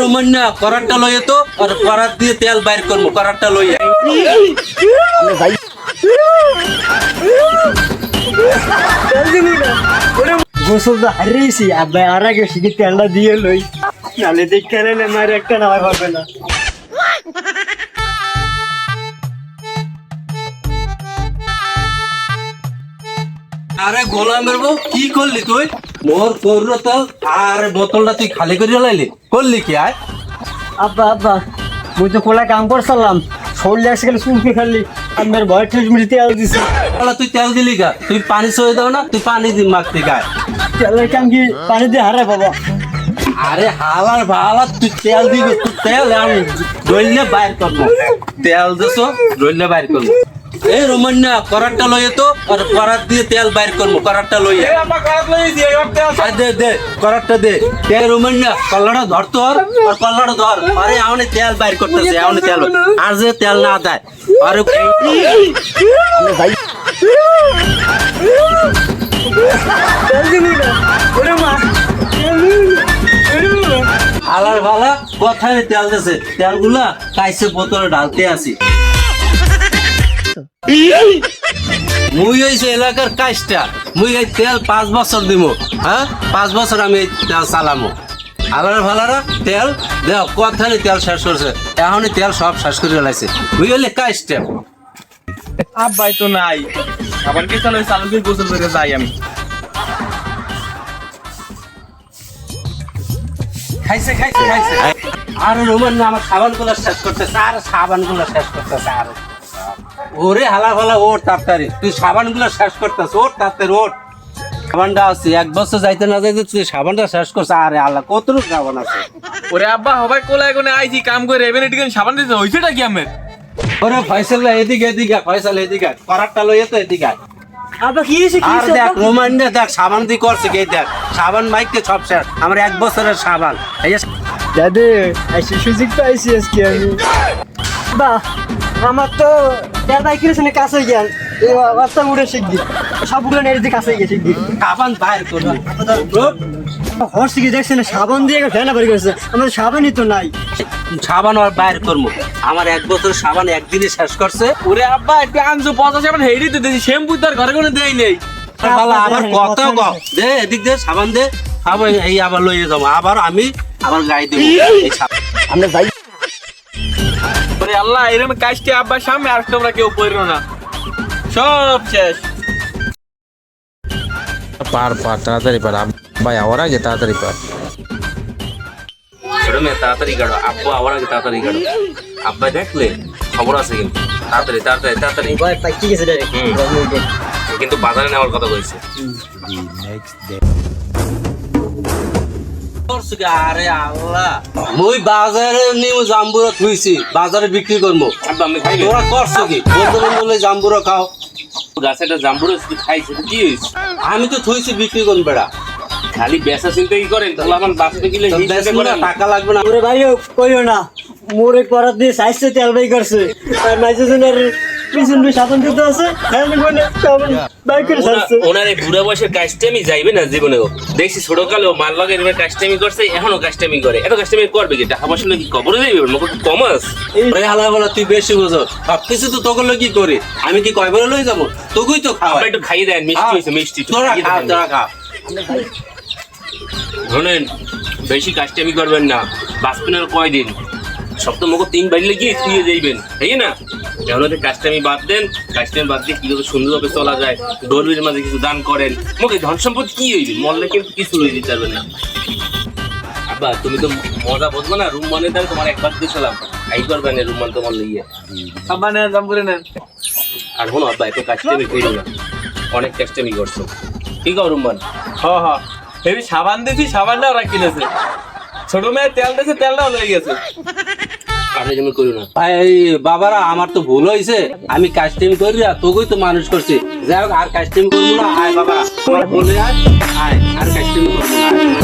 রোমান্না করারটা লইয়ে তো আর করার দিয়ে তেল বাইর করব করারটা লইয়ে গোসল তো হারিয়েছি আব্বাই আর আগে শিখে তেলটা দিয়ে লই। নালে দেখতে এলে মার একটা নামাই পারবে না। আরে গোলামের বউ কি করলি তুই? মোর করল তেল আর বোতলটা তুই খালি করে লাইলি। করলি কি আয় আব্বা আব্বা মুই তো কোলা কাম করছিলাম শরীরে এসে গেলে চুলকে খালি আমার ভয় ঠেস মিটি তেল দিছে। বলা তুই তেল দিলি গা? তুই পানি সয়ে দাও না তুই পানি দি মাখতে গায় তেলের কাম কি পানি দিয়ে হারাই বাবা? আরে হালার ভালা তুই তেল দিবি তুই তেল আমি রইলে বাইর করব। তেল দেছো রইলে বাইর করব। এই রোমান্না করারটা লইয়ে তো আর করার দিয়ে তেল বাইর করব করারটা লইয়ে দে দে করারটা কল্লাটা ধর তোর আর কল্লাটা ধর। আরে আমনে তেল বাইর করতেছে আমনে তেল। আর যে তেল না দেয় আরে হালার ভালা কথায় তেল দেছে। তেলগুলা কাইসে বোতলে ঢালতে আসি মুই হইছে এলাকার কাজটা মুই এই তেল পাঁচ বছর দিব হ্যাঁ? পাঁচ বছর আমি এই তেল চালামো। আলার ভালারা তেল দেখ কথানে তেল শেষ করছে এখনই তেল সব শেষ করে ফেলাইছে। মুই হইলে কাজটা আব্বাই তো নাই। আবার কি চালু চালু দিয়ে গোসল করে যাই আমি। খাইছে খাইছে খাইছে। আর রোমান না আমার সাবানগুলা শেষ করতেছে আর সাবানগুলা শেষ করতেছে আর। ওরে হালা ফালা ওর তাড়াতাড়ি। তুই সাবানগুলা শেষ করতেছ ওর তাড়াতাড়ি ওর। সাবানটা আছে এক বছর যাইতে না যাইতে তুই সাবানটা শেষ করছে। আরে আল্লাহ কতটুকু সাবান আছে। ওরে আব্বা হবাই কোলা এখানে আইছি কাম করে এবেন এদিকে সাবান দিতে হইছেটা কি আমার? ওরে ফয়সাল এদিকে এদিকে ফয়সাল এদিকে। করারটা লইয়ে তো এদিকে। আব্বা কি হয়েছে কি আর দেখ আব্বা? রোমান দিয়ে দেখ সাবান দিয়ে করছে কে দেখ। সাবান মাইকতে সব শেষ। আমার এক বছরের সাবান। এই যে দাদু আইসি সুযোগ পাইছি আজকে আমি। বাহ। আমার তো তেল বাইক কিনেছে না কাছে গিয়া এই বাচ্চা উড়ে শিখবি। সব উড়ে নেড়ে কাছে গিয়ে শিখবি। সাবান বাইর করবি হর্ষ কি দেখছে সাবান দিয়ে ফেনা বের করেছে। আমাদের সাবানই তো নাই। সাবান আর বাইর করব। আমার এক বছর সাবান একদিনে শেষ করছে। ওরে আব্বা একটু আনছো পঞ্চাশ সাবান হেডি তো দিয়েছি। শ্যাম্পু তার ঘরে কোনো দেই নেই। আবার কত ক? দে এদিক দে সাবান দে। এই আবার লইয়ে যাব। আবার আমি আবার গাই দেবো। এই সাবান। ওরে আল্লাহ এরকম কাজটি আব্বার সামনে আর তোমরা কেউ পড়ল না। সব শেষ। পার পার তাড়াতাড়ি পার। ভাই আমার আগে তাড়াতাড়ি পার। ছোট মেয়ে তাড়াতাড়ি গাড়ো আব্বু আবার আগে তাড়াতাড়ি গাড়ো আব্বা দেখলে খবর আছে কিন্তু। তাড়াতাড়ি তাড়াতাড়ি তাড়াতাড়ি। ভয় পাই কি গেছে ডাইরেক্ট কিন্তু বাজারে নেওয়ার কথা কইছে। আরে আল্লাহ। মুই বাজারে নিউ জাম্বুরা থুইছি বাজারে বিক্রি করব আব্বা আমি খাই তোরা করছ কি? বন্ধু বন্ধু জাম্বুরা খাও। গাছে একটা শুধু খাইছে কি হয়েছে আমি তো থুইছি বিক্রি করব বেড়া। খালি বেচা চিন্তা কি করেন? তাহলে আমার বাঁচতে গেলে। টাকা লাগবে না। ওরে ভাই কইও না। মোরে করার দিয়ে সাইজে তেল বাই করছে। আর পিছন দিয়ে সাবান দিতে আছে। হেলমেট বলে সাবান বাই করে ছাড়ছে। ওনা- ওনার এই বুড়া বয়সের কাজটামি যাইবে না জীবনেও। দেখছি ছোট কালেও মার লগে কাজটামি করছে এখনও কাজটামি করে। এত কাজটামি করবে কি? টাকা পয়সা কি কবরে যাইবে মুখ কমাস ওরে হালা বলা তুই বেশি বুঝো। সব তো তোকে কি করি? আমি কি কয়বার লই যাব? তোকেই তো খাওয়াই। একটু খাইয়ে দেন মিষ্টি হয়েছে মিষ্টি। একটু তোরা খা তোরা খা। শোনেন বেশি কাজটামি করবেন না। বাঁচবেন কয়দিন? সপ্তাহ মুখ তিন বাড়লে গিয়ে শুয়ে যাইবেন তাই না? এখন ওদের কাজটামি বাদ দেন কাজটামি বাদ দিয়ে কীভাবে সুন্দরভাবে চলা যায় গরিবের মাঝে কিছু দান করেন। মুখে ধন সম্পদ কি হইবে? মরলে কিন্তু কিছু লই দিতে পারবেন না। আব্বা তুমি তো মজা বুঝব না? রুম মানে তাহলে তোমার একবার দিয়েছিলাম। করবেন রুম মান তোমার লইয়ে। আব্বা নেন জাম্বুরে নেন। আর শোনো আব্বা এত কাজটামি করো না। অনেক কাজটামি করছ। ঠিক আছে রুম মান হ হ। হেবি সাবান দিয়েছি সাবানটা ওরা কিনেছে ছোট মেয়ে তেল দিয়েছে তেলটাও লয়ে গেছে। তুমি করো না। ভাই বাবারা আমার তো ভুল হয়েছে আমি কাস্টিং করি না তোকেই তো মানুষ করছি। যাই হোক আর কাস্টিং করব না। আয় বাবা আয়। আয় আর কাস্টিং করব না।